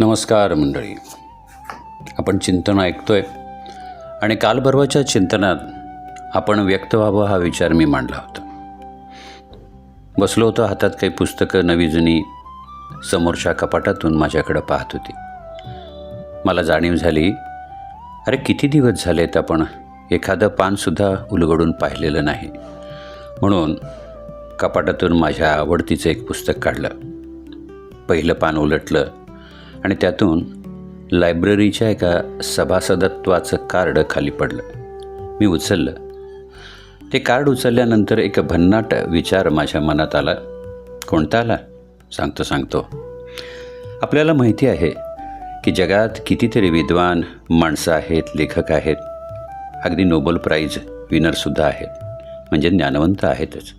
नमस्कार मंडळी. आपण चिंतन ऐकतोय आणि कालपर्वाच्या चिंतनात आपण व्यक्त व्हावं हा विचार मी मांडला होता. बसलो होतो हातात काही पुस्तकं नवी जुनी समोरच्या कपाटातून माझ्याकडं पाहत होती. मला जाणीव झाली अरे किती दिवस झालेत आपण एखादं पानसुद्धा उलगडून पाहिलेलं नाही. म्हणून कपाटातून माझ्या आवडतीचं एक पुस्तक काढलं. पहिलं पान उलटलं आणि त्यातून लायब्ररीच्या एका सभासदत्वाचं कार्ड खाली पडलं. मी उचललं. ते कार्ड उचलल्यानंतर एक भन्नाट विचार माझ्या मनात आला. कोणता आला? सांगतो सांगतो. आपल्याला माहिती आहे की जगात कितीतरी विद्वान माणसं आहेत लेखक आहेत. अगदी नोबल प्राईज विनरसुद्धा आहेत. म्हणजे ज्ञानवंत आहेतच.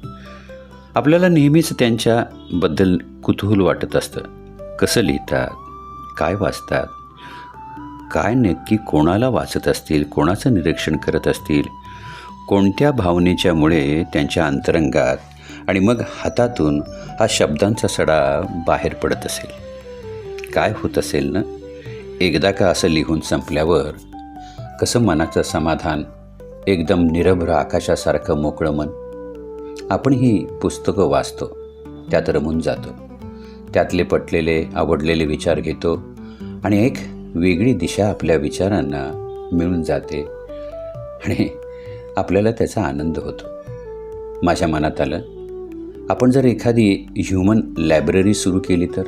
आपल्याला नेहमीच त्यांच्याबद्दल कुतूहल वाटत असतं. कसं लिहितात काय वाचतात? काय नक्की कोणाला वाचत असतील? कोणाचं निरीक्षण करत असतील? कोणत्या भावनेच्यामुळे त्यांच्या अंतरंगात आणि मग हातातून हा शब्दांचा सडा बाहेर पडत असेल? काय होत असेल ना? एकदा का असं लिहून संपल्यावर कसं मनाचं समाधान एकदम निरभ्र आकाशासारखं मोकळं मन? आपण ही पुस्तकं वाचतो त्यात रमून जातो. त्यातले पटलेले आवडलेले विचार घेतो आणि एक वेगळी दिशा आपल्या विचारांना मिळून जाते आणि आपल्याला त्याचा आनंद होतो. माझ्या मनात आलं आपण जर एखादी ह्युमन लायब्ररी सुरू केली तर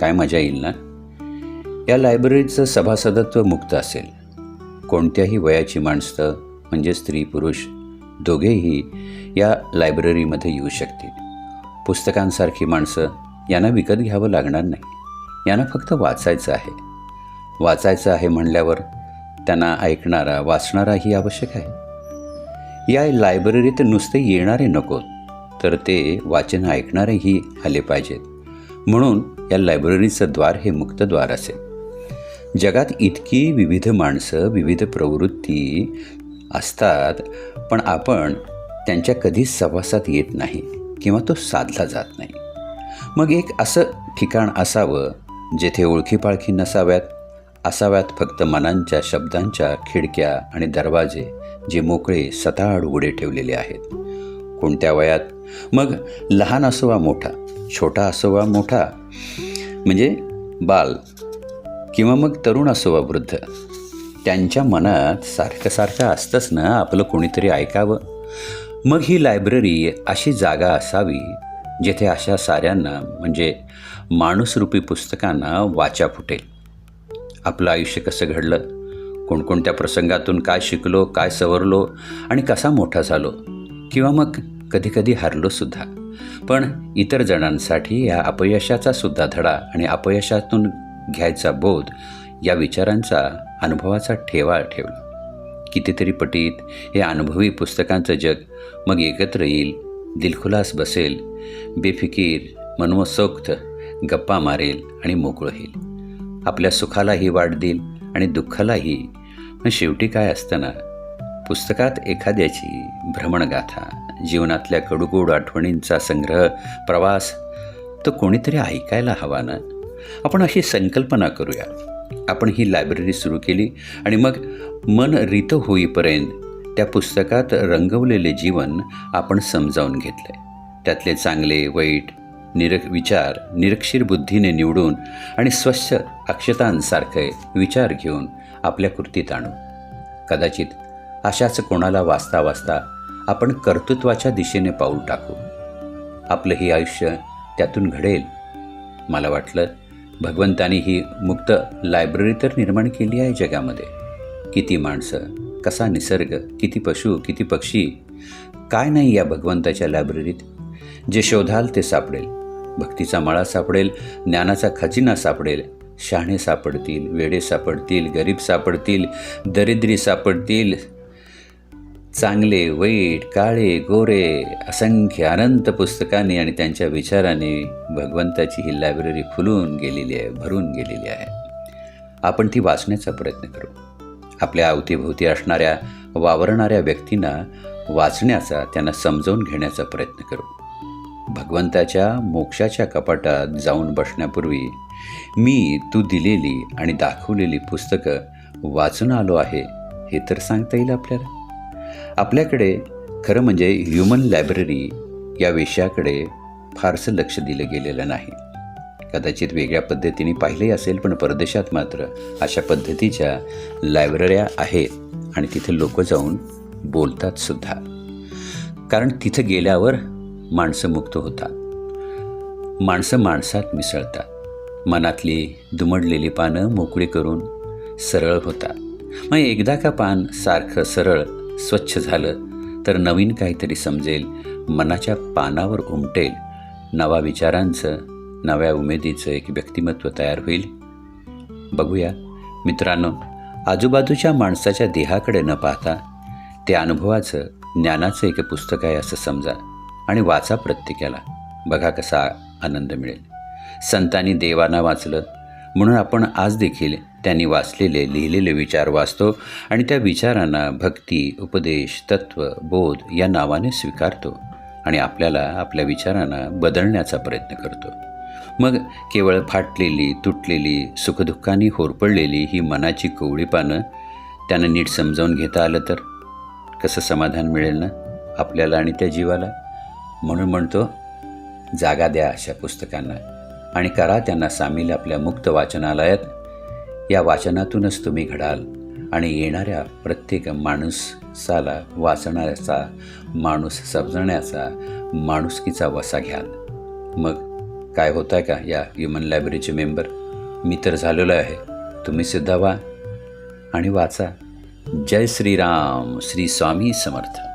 काय मजा येईल ना? या लायब्ररीचं सभासदत्व मुक्त असेल. कोणत्याही वयाची माणसं म्हणजे स्त्री पुरुष दोघेही या लायब्ररीमध्ये येऊ शकतील. पुस्तकांसारखी माणसं यांना विकत घ्यावं लागणार नाही. यांना फक्त वाचायचं आहे. वाचायचं आहे म्हणल्यावर त्यांना ऐकणारा वाचणाराही आवश्यक आहे. या लायब्ररीत नुसते येणारे नकोत तर ते वाचन ऐकणारेही आले पाहिजेत. म्हणून या लायब्ररीचं द्वार हे मुक्त द्वार असेल जगात इतकी विविध माणसं विविध प्रवृत्ती असतात पण आपण त्यांच्या कधीच सहवासात येत नाही किंवा तो साधला जात नाही. मग एक असं ठिकाण असावं जेथे ओळखीपाळखी नसाव्यात असाव्यात फक्त मनांच्या शब्दांच्या खिडक्या आणि दरवाजे जे मोकळे सताड उघडे ठेवलेले आहेत. कोणत्या वयात? मग लहान असो वा मोठा छोटा असो वा मोठा म्हणजे बाल किंवा मग तरुण असो वा वृद्ध. त्यांच्या मनात सारखं सारखं असतंच ना आपलं कोणीतरी ऐकावं. मग ही लायब्ररी अशी जागा असावी जेथे अशा साऱ्यांना म्हणजे माणूसरूपी पुस्तकांना वाचा फुटेल. आपलं आयुष्य कसं घडलं? कोणकोणत्या प्रसंगातून काय शिकलो काय सवरलो आणि कसा मोठा झालो? किंवा मग कधीकधी हरलोसुद्धा पण इतर जणांसाठी या अपयशाचा सुद्धा धडा आणि अपयशातून घ्यायचा बोध या विचारांचा अनुभवाचा ठेवा ठेवला. कितीतरी पटीत हे अनुभवी पुस्तकांचं जग मग एकत्र येईल दिलखुलास बसेल बेफिकीर मनमोसोक्त गप्पा मारेल आणि मोकळं होईल. आपल्या सुखालाही वाढ देईल आणि दुःखालाही. मग शेवटी काय असताना? पुस्तकात एखाद्याची भ्रमणगाथा जीवनातल्या कडूगोड आठवणींचा संग्रह प्रवास तो कोणीतरी ऐकायला हवा ना? आपण अशी संकल्पना करूया. आपण ही लायब्ररी सुरू केली आणि मग मन रित होईपर्यंत त्या पुस्तकात रंगवलेले जीवन आपण समजावून घेतले त्यातले चांगले वाईट निर विचार निरक्षीर बुद्धीने निवडून आणि स्वच्छ अक्षतांसारखे विचार घेऊन आपल्या कृतीत आणू. कदाचित अशाच कोणाला वाचता वाचता आपण कर्तृत्वाच्या दिशेने पाऊल टाकू. आपलं ही आयुष्य त्यातून घडेल. मला वाटलं भगवंतानी ही मुक्त लायब्ररी तर निर्माण केली आहे जगामध्ये. किती माणसं कसा निसर्ग किती पशु किती पक्षी काय नाही या भगवंताच्या लायब्ररीत? जे शोधाल ते सापडेल. भक्तीचा मळा सापडेल ज्ञानाचा खजिना सापडेल. शहाणे सापडतील वेडे सापडतील गरीब सापडतील दरिद्री सापडतील. चांगले वाईट काळे गोरे असंख्य अनंत पुस्तकांनी आणि त्यांच्या विचाराने भगवंताची ही लायब्ररी फुलून गेलेली आहे भरून गेलेली आहे. आपण ती वाचण्याचा प्रयत्न करू. आपल्या अवतीभोवती असणाऱ्या वावरणाऱ्या व्यक्तींना वाचण्याचा त्यांना समजावून घेण्याचा प्रयत्न करू. भगवंताच्या मोक्षाच्या कपाटात जाऊन बसण्यापूर्वी मी तू दिलेली आणि दाखवलेली पुस्तकं वाचून आलो आहे हे तर सांगता येईल आपल्याला. आपल्याकडे खरं म्हणजे ह्युमन लायब्ररी या विषयाकडे फारसं लक्ष दिलं गेलेलं नाही. कदाचित वेगळ्या पद्धतीने पाहिलंही असेल पण परदेशात मात्र अशा पद्धतीच्या लायब्रऱ्या आहेत आणि तिथे लोक जाऊन बोलतात सुद्धा. कारण तिथं गेल्यावर माणसं मुक्त होतात. माणसं माणसात मिसळतात. मनातली दुमडलेली पानं मोकळी करून सरळ होतात. मग एकदा का पान सारखं सरळ स्वच्छ झालं तर नवीन काहीतरी समजेल मनाच्या पानावर उमटेल नवा विचारांचं नव्या उमेदीचं एक व्यक्तिमत्व तयार होईल? बघूया. मित्रांनो आजूबाजूच्या माणसाच्या देहाकडे न पाहता ते अनुभवाचं ज्ञानाचं एक पुस्तक आहे असं समजा. आणि वाचा प्रत्येकाला. बघा कसा आनंद मिळेल. संतांनी देवांना वाचलं. म्हणून आपण आज देखील त्यांनी वाचलेले लिहिलेले विचार वाचतो आणि त्या विचारांना भक्ती उपदेश तत्व बोध या नावाने स्वीकारतो आणि आपल्याला आपल्या विचारांना बदलण्याचा प्रयत्न करतो. मग केवळ फाटलेली तुटलेली सुखदुःखांनी होरपळलेली ही मनाची कोवळी पानं त्यांना नीट समजावून घेता आलं तर? कसं समाधान मिळेल ना? आपल्याला आणि त्या जीवाला? म्हणून म्हणतो जागा द्या अशा पुस्तकांना आणि करा त्यांना सामील आपल्या मुक्त वाचनालयात. या वाचनातूनच तुम्ही घडाल आणि येणाऱ्या प्रत्येक माणूसाला वाचणाऱ्याचा माणूस समजण्याचा माणुसकीचा वसा घ्याल. मग काय होत आहे का या ह्युमन लायब्ररीचे मेंबर मी तर झालेलो आहे. तुम्ही सुद्धा व्हा आणि वाचा. जय श्रीराम श्री स्वामी समर्थ.